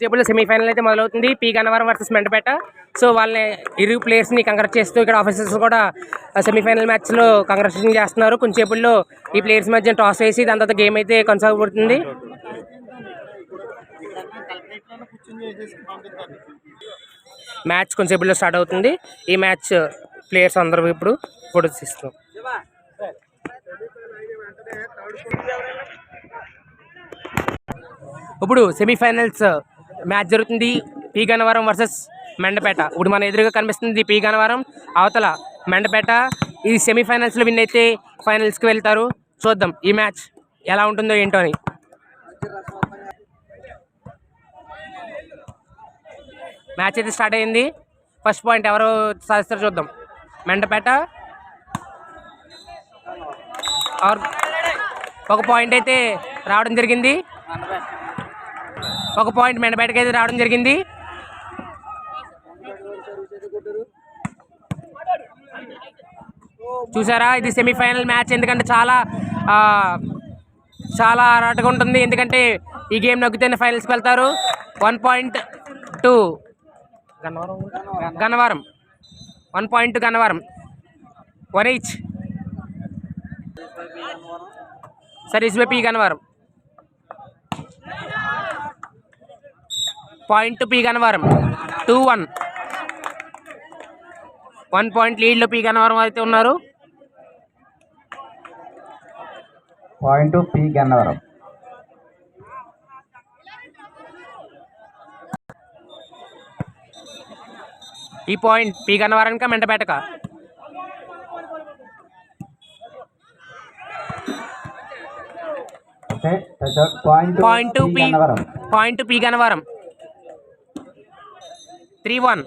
సేపుల్లో semifinal అయితే మొదలవుతుంది. P Gannavaram versus Mandapeta. So వాళ్ళని ఇరు ప్లేయర్స్ని కంగ్రాట్ చేస్తూ ఇక్కడ ఆఫీసర్స్ కూడా సెమీఫైనల్ మ్యాచ్లో కంగ్రాచులేషన్ చేస్తున్నారు. కొంచెంసేపుల్లో ఈ ప్లేయర్స్ మధ్య టాస్ వేసి దాని తర్వాత గేమ్ అయితే కొనసాగబడుతుంది. మ్యాచ్ కొంచెంసేపుల్లో స్టార్ట్ అవుతుంది. ఈ మ్యాచ్ ప్లేయర్స్ అందరూ ఇప్పుడు ఫోటో తీస్తున్నాం ఇప్పుడు సెమీఫైనల్స్ మ్యాచ్ జరుగుతుంది. P Gannavaram versus Mandapeta. ఇప్పుడు మన ఎదురుగా కనిపిస్తుంది పీ గన్నవరం. అవతల మెండపేట. ఈ సెమీఫైనల్స్లో విన్ అయితే ఫైనల్స్కి వెళ్తారు. చూద్దాం ఈ మ్యాచ్ ఎలా ఉంటుందో ఏంటో అని. మ్యాచ్ అయితే స్టార్ట్ అయింది. ఫస్ట్ పాయింట్ ఎవరు సాధిస్తారు చూద్దాం. మెండపేట. ఆర్ ఒక పాయింట్ అయితే రావడం జరిగింది. ఒక పాయింట్ మెండపేటకి అయితే రావడం జరిగింది. చూసారా? ఇది సెమీఫైనల్ మ్యాచ్. ఎందుకంటే చాలా చాలా ఆరాటగా ఉంటుంది. ఎందుకంటే ఈ గేమ్ నొక్కితేనే ఫైనల్స్కి వెళ్తారు. One point to. Gannavaram. One point Gannavaram. One each service P Gannavaram. Point P Gannavaram. Two one. One point లీడ్లో P Gannavaram అయితే ఉన్నారు. Point P Gannavaram. ఈ పాయింట్ పీ గన్నవరానిక మెంటపేటక? Point point P P Gannavaram. Point P Gannavaram. Three one.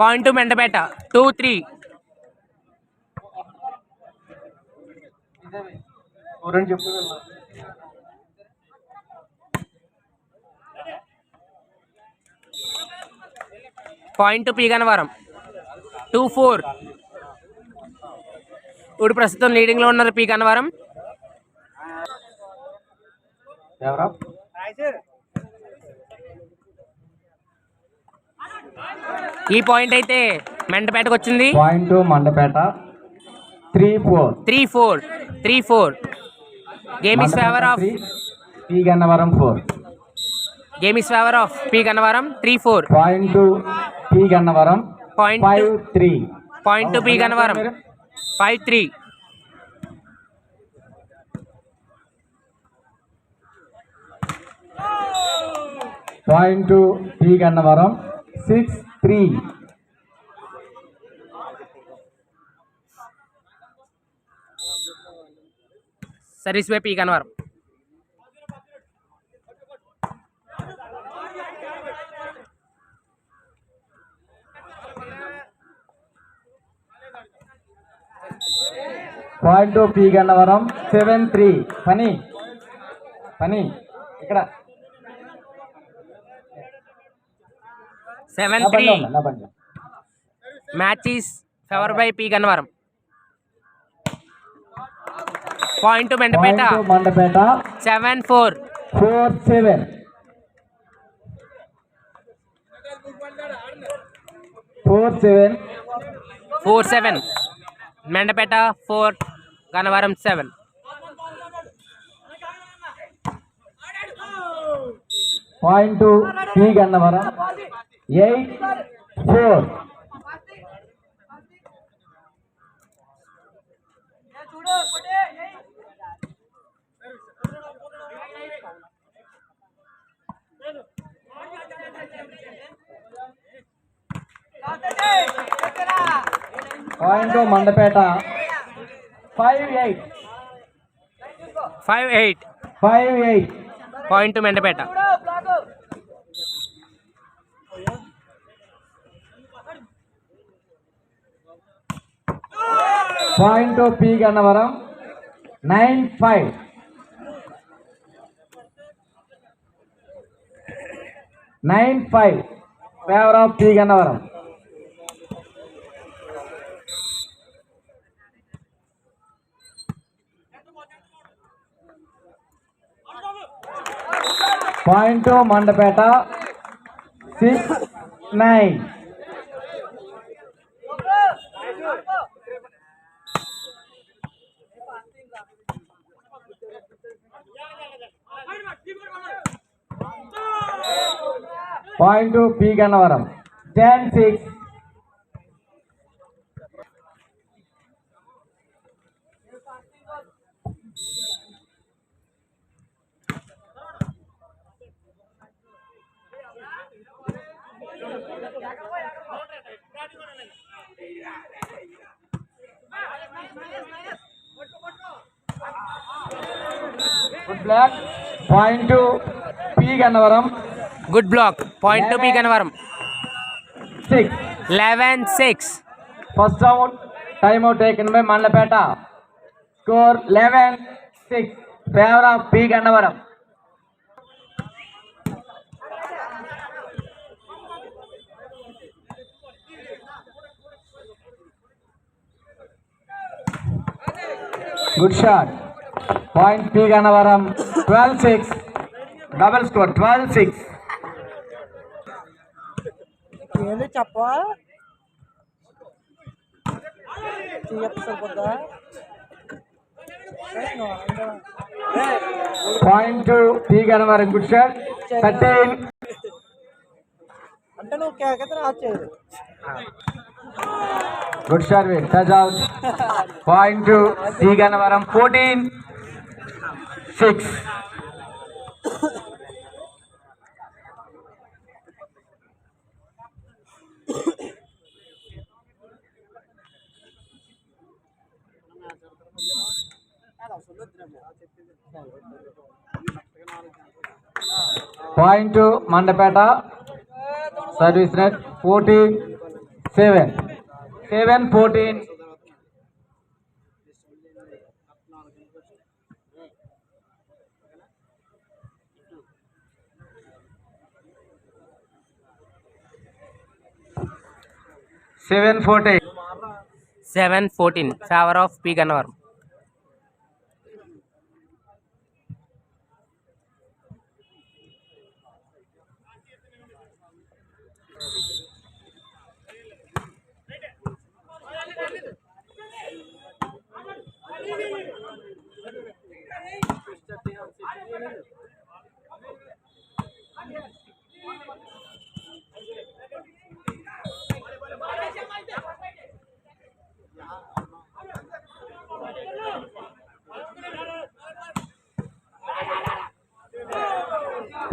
Point Mandapeta two three. Point P two four. ఇప్పుడు ప్రస్తుతం లీడింగ్లో ఉన్నారు P Gannavaram. ఎవరా? ఈ point అయితే మెండపేటకు వచ్చింది. Point Mandapeta. Three four three four three four game is favour of P Gannavaram four game is favour of P Gannavaram. Three four point P Gannavaram. Point five three point P Gannavaram. Five three. Point P Gannavaram six three. Service by P Gannavaram point P Gannavaram seven three. పని. పని. ఇక్కడ. Seven three. Match is favour by P Gannavaram. Point Mandapeta. Mandapeta. Seven four. Four seven. Four seven. Four seven. Mandapeta four. Gannavaram seven. Point P Gannavaram. Eight four point Mandapeta five eight five eight five eight point Mandapeta point P Gannavaram nine five nine five favour of P Gannavaram point Mandapeta six nine. Point P Gannavaram. Ten six good block point P Gannavaram good block point to P Gannavaram six eleven six first round time out taken by Mandapeta score eleven six favour of P Gannavaram good shot point P Gannavaram twelve six double score twelve six. Point P Gannavaram good shot. Thirteen. అంటే నువ్వు కేకైతే రాచేయదు good touch out. Point C Gannavaram fourteen. Six point Mandapeta service net fourteen seven seven fourteen seven fourteen. Seven fourteen favour of P Gannavaram.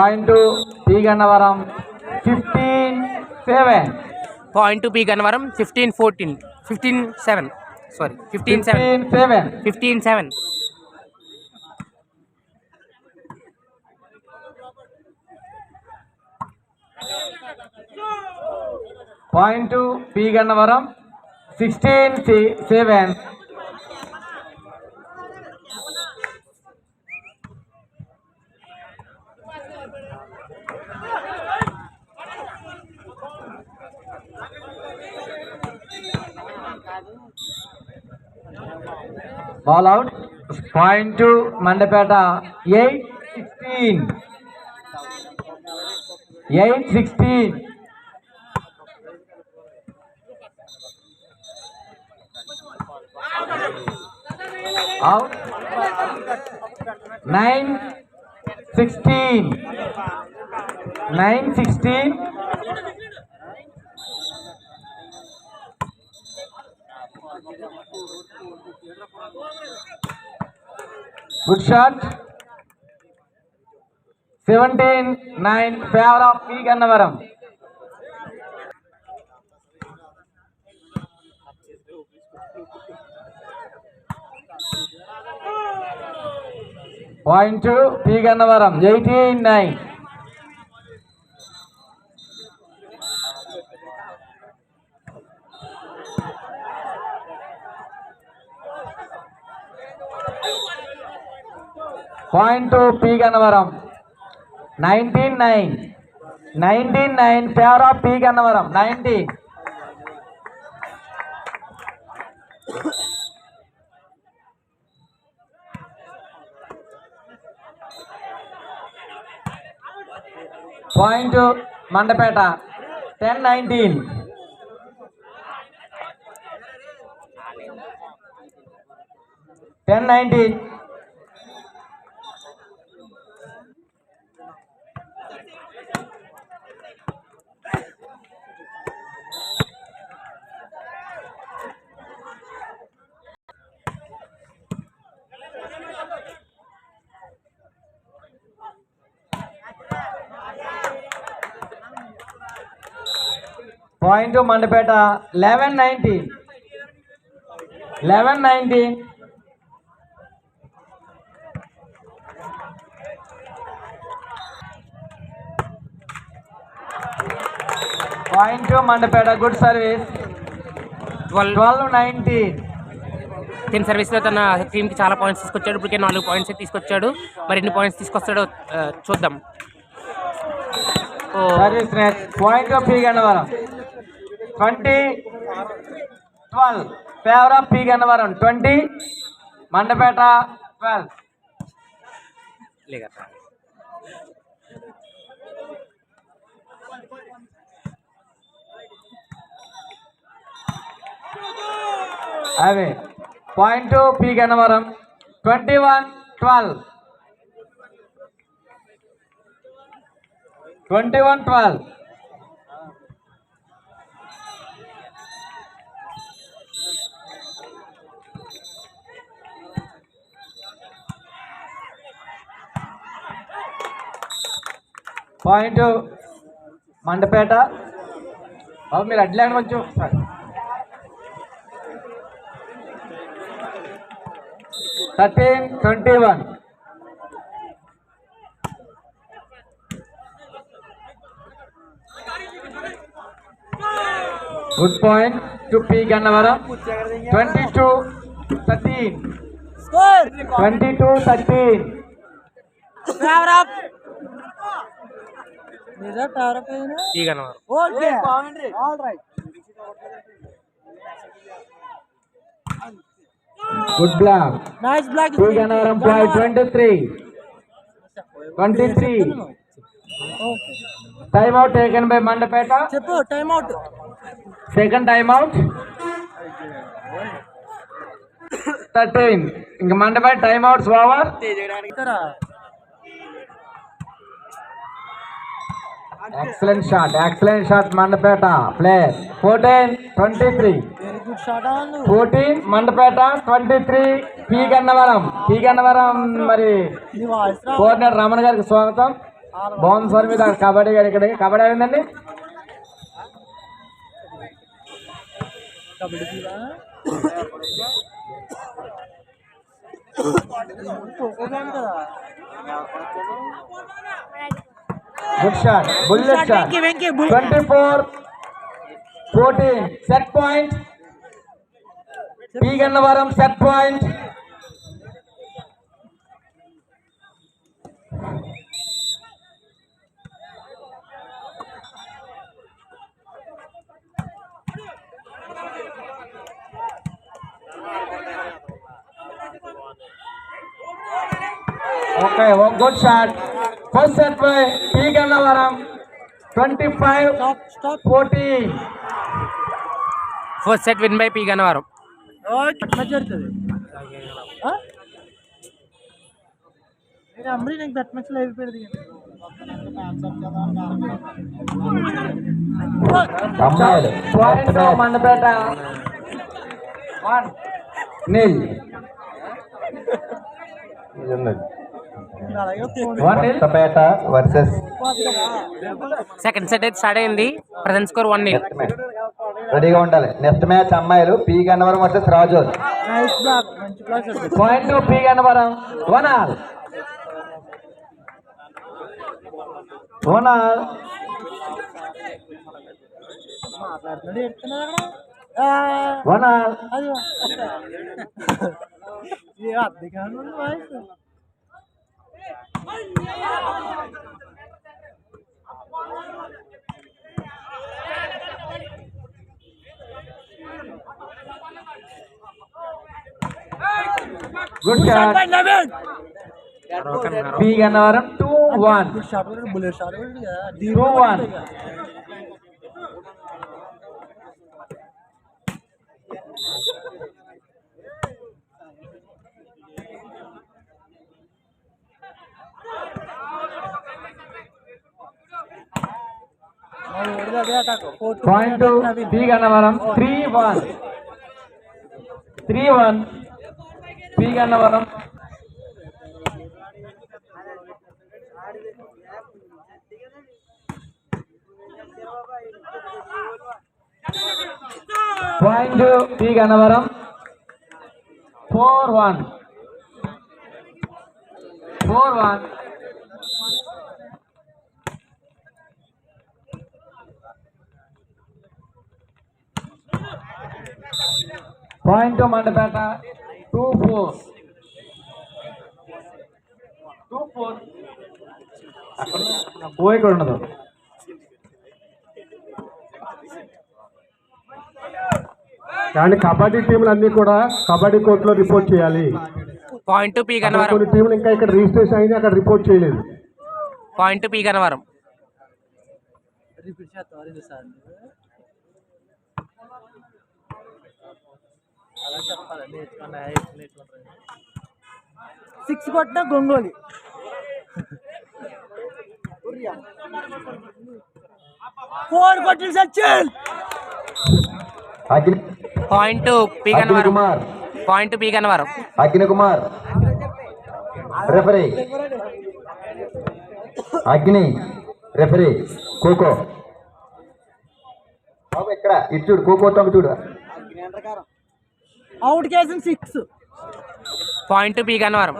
Point P Gannavaram fifteen seven. Point to P Gannavaram fifteen fourteen fifteen seven. Sorry fifteen seven. Seven. Fifteen seven. Point P Gannavaram sixteen seven. Out point Mandapeta eight sixteen eight sixteen out nine sixteen nine sixteen good shot. Seventeen nine favour of P Gannavaram. Point P Gannavaram. Eighteen nine. Point P Gannavaram nineteen nine nineteen nine favour of P Gannavaram nineteen point Mandapeta ten nineteen ten nineteen point Mandapeta eleven nineteen eleven nineteen point Mandapeta good service. Twelve. Nineteen ten సర్వీస్లో తన టీంకి చాలా points తీసుకొచ్చాడు. ఇప్పటికే నాలుగు points తీసుకొచ్చాడు. మరి ఎన్ని పాయింట్స్ తీసుకొస్తాడో చూద్దాం. Net point twenty twelve. Favour of P Gannavaram. Twenty Mandapeta twelve. అవి point P Gannavaram. Twenty one twelve. Twenty one twelve. Point Mandapeta బాబు మీరు అడ్లాండ్ వచ్చి ఒకసారి thirteen twenty one good point to P Gannavaram twenty two thirteen score twenty two thirteen favour of మీద favour of ఏదైనా ఈ Gannavaram okay all right good block nice block P Gannavaram ply twenty three twenty three okay time out taken by Mandapeta చెప్పు time out second time out thirteen ఇంక Mandapeta time outs over excellent shot excellent shot Mandapeta player fourteen twenty three very good shot on fourteen Mandapeta twenty three P Gannavaram P Gannavaram మరి coordinator Ramana గారికి స్వాగతం. బాగుంది sir మీద కబడ్డీ గారి ఇక్కడ కబడ్డీ అయిందండి కదా good shot bullet shot Venky Venky bull twenty four fourteen set point P Gannavaram set point okay oh good shot first set by P Gannavaram twenty five fourteen first set win by P Gannavaram. నీకు match live పెడది మండపేట నీల్. Kothapeta versus second set అయితే start అయింది. Present score one రెడీగా ఉండాలి. Next match అమ్మాయిలు P Gannavaram versus Raju point P Gannavaram one all one all one all good shot P Gannavaram two one shot కూడా bullet shot కూడా కదా two one Point to P Gannavaram, 3-1. 3-1. P Gannavaram. Point to P Gannavaram, 4-1. 4-1. Point Mandapeta. Two four. Two four. పోయి ఇక్కడ ఉండదు. కానీ కబడ్డీ టీంలు అన్ని కూడా కబడ్డీ కోర్టులో రిపోర్ట్ చేయాలి. Point P Gannavaram. కొన్ని టీంలు ఇంకా ఇక్కడ రిజిస్ట్రేషన్ అయింది అక్కడ రిపోర్ట్ చేయలేదు. Point P Gannavaram. సిక్స్ కొట్టిన గొంగోలి. ఫోర్ కొట్టిన Sachin. Agni point P Kumar. Point P Gannavaram Agni Kumar. Referee Agni. Referee kho kho. బాబు ఇక్కడ ఇటు చూడు తొంగ చూడు. Out కేసిన six. Point P Gannavaram.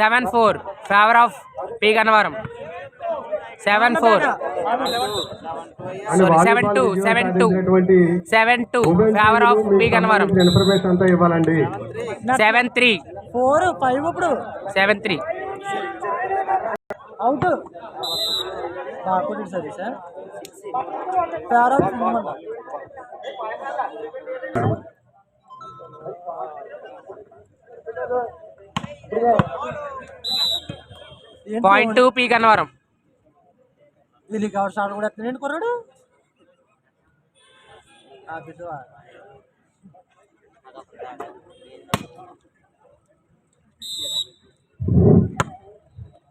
Seven four favour of P Gannavaram. Seven four. విజయం seven two. సాధించినటువంటి seven two favour of P Gannavaram. Seven three four five ఇప్పుడు. Seven three out బాగా కొట్టింది సరే sir Mohammed point two P Gannavaram. ఇది cover shot కూడా ఎత్తున్నాడు కుర్రాడు? ఆ బిడ్డవా?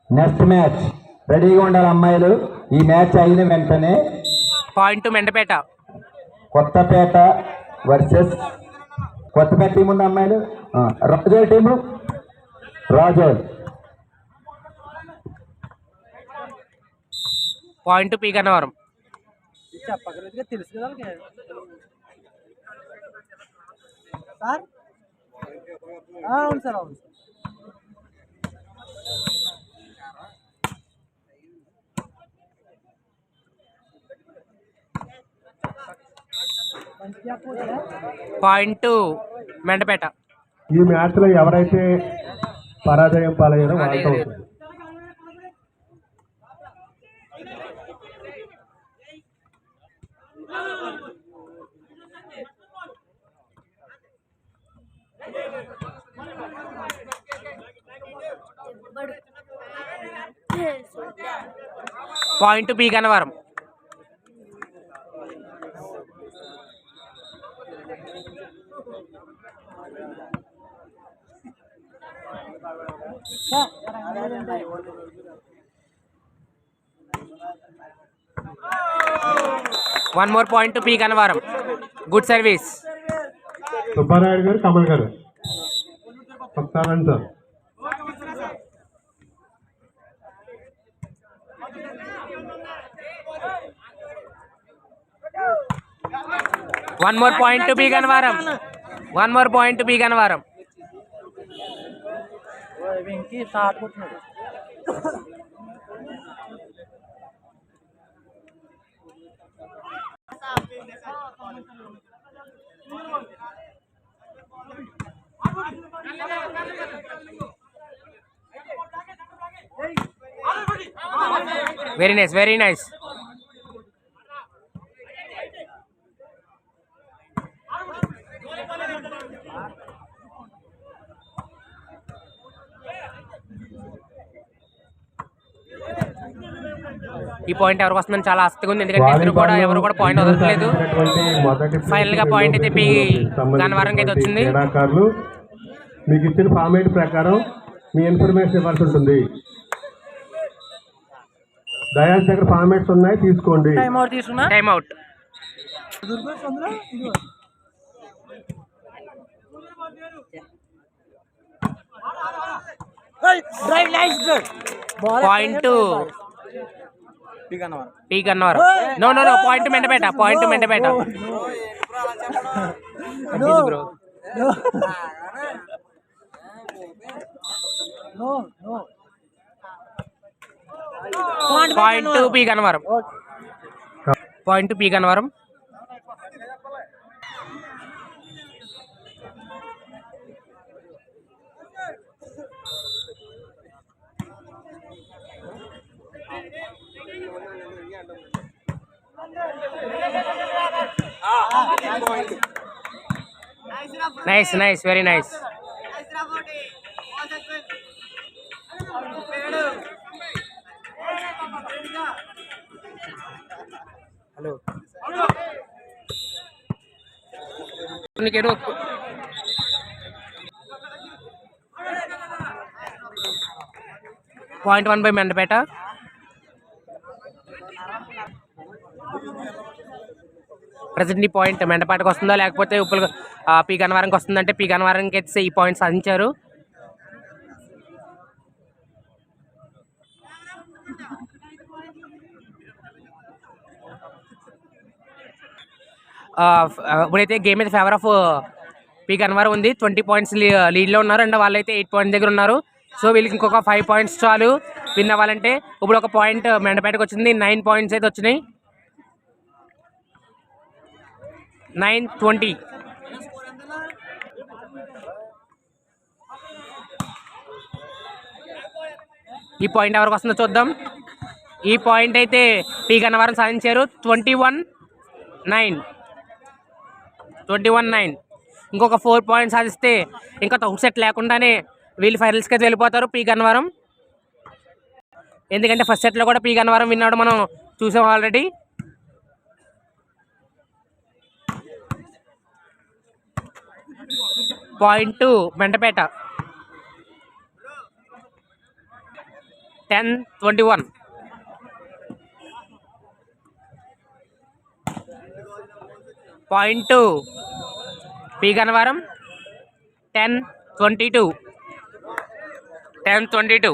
Next match. రెడీగా ఉండాలి అమ్మాయిలు. ఈ మ్యాచ్ అయిన వెంటనే point Mandapeta. Kothapeta versus Kothapeta team ఉంది అమ్మాయిలు? Razole team Razole. Point P Gannavaram. తెలుసు సార్? అవును సార్ అవును సార్. పాయింట్ మెండపేట. ఈ మ్యాచ్లో ఎవరైతే పరాజయం పాలయ్యారో వాళ్ళతో point P Gannavaram. One more point P Gannavaram good service Subbarayudu garu Kamal garu. Sir? One more point P Gannavaram one more point P Gannavaram oh, Venky shot కొట్టినాడు very nice very nice point ఎవరికి వస్తుందని చాలా ఆసక్తిగా ఉంది. ఎందుకంటే ఇద్దరు కూడా ఎవరు కూడా పాయింట్ వదలట్లేదు. ఫైనల్గా పాయింట్ అయితే పి గన్నవరంకి అయితే వచ్చింది. మీకు ఇచ్చిన ఫార్మేట్ ప్రకారం మీ ఇన్ఫర్మేషన్ ఇవ్వాల్సి ఉంటుంది. దయాన్స్ దగ్గర ఫార్మేట్స్ ఉన్నాయి తీసుకోండి. టైం అవుట్ తీసుకున్నా? Time out point P Gannavaram no no no point Mandapeta point Mandapeta. No bro point P Gannavaram point P Gannavaram nice nice very nice hello నీకేదో point one by Mandapeta present ఈ point మెండపాటికి వస్తుందో? లేకపోతే ఉప్పులు P గన్నవరంకి వస్తుందంటే P గన్నవరంకి అయితే ఈ point సాధించారు ఇప్పుడైతే గేమ్ అయితే ఫేవర్ ఆఫ్ పీ గన్వర్ ఉంది. ట్వంటీ పాయింట్స్ లీడ్లో ఉన్నారు అండ్ వాళ్ళైతే ఎయిట్ పాయింట్ దగ్గర ఉన్నారు. సో వీళ్ళకి ఇంకొక ఫైవ్ పాయింట్స్ చాలు. విన్ అవ్వాలంటే ఇప్పుడు ఒక పాయింట్ మెండపేటకు వచ్చింది. నైన్ పాయింట్స్ అయితే వచ్చినాయి. Nine twenty. ఈ పాయింట్ ఎవరికి వస్తుందో చూద్దాం. ఈ పాయింట్ అయితే పీ గన్నవరం సాధించారు. Twenty one nine. Twenty one nine. ఇంకొక ఫోర్ పాయింట్ సాధిస్తే ఇంకా తౌ సెట్ లేకుండానే వీళ్ళు ఫైనల్స్కి అయితే వెళ్ళిపోతారు పీ గన్నవరం. ఎందుకంటే ఫస్ట్ సెట్లో కూడా పీ గన్నవరం విన్నాడు మనం చూసాం already point two Mandapeta ten twenty one. Point two P Gannavaram. Ten twenty two. Ten twenty two.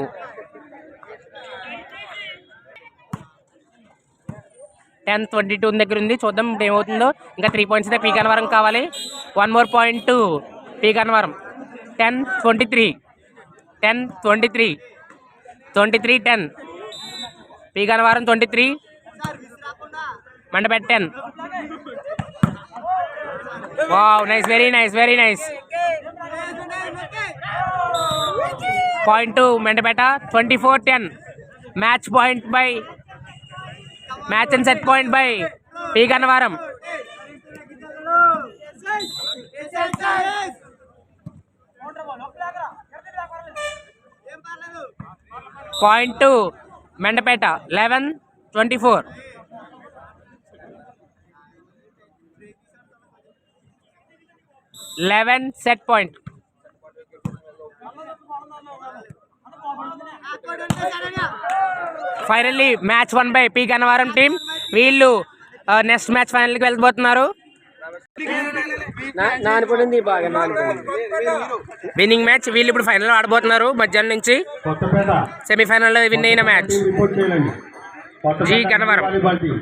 Ten twenty two దగ్గర ఉంది చూద్దాం ఇప్పుడు ఏమవుతుందో. ఇంకా త్రీ పాయింట్స్ అయితే పీ కనవరం కావాలి. One more point two. P Gannavaram ten twenty three. Ten twenty three. Twenty three ten. P Gannavaram twenty three. Mandapeta ten. Wow nice very nice very nice. Point two Mandapeta twenty four ten. Match point by match and set point by P Gannavaram point two Mandapeta eleven twenty four. Eleven set point. Finally match won by P Gannavaram team. వీళ్ళు next match ఫైనల్కి వెళ్ళిపోతున్నారు winnowing match. వీళ్ళు ఇప్పుడు final ఆడబోతున్నారు మధ్యాహ్నం నుంచి. సెమీఫైనల్లో win అయిన match. G Gannavaram.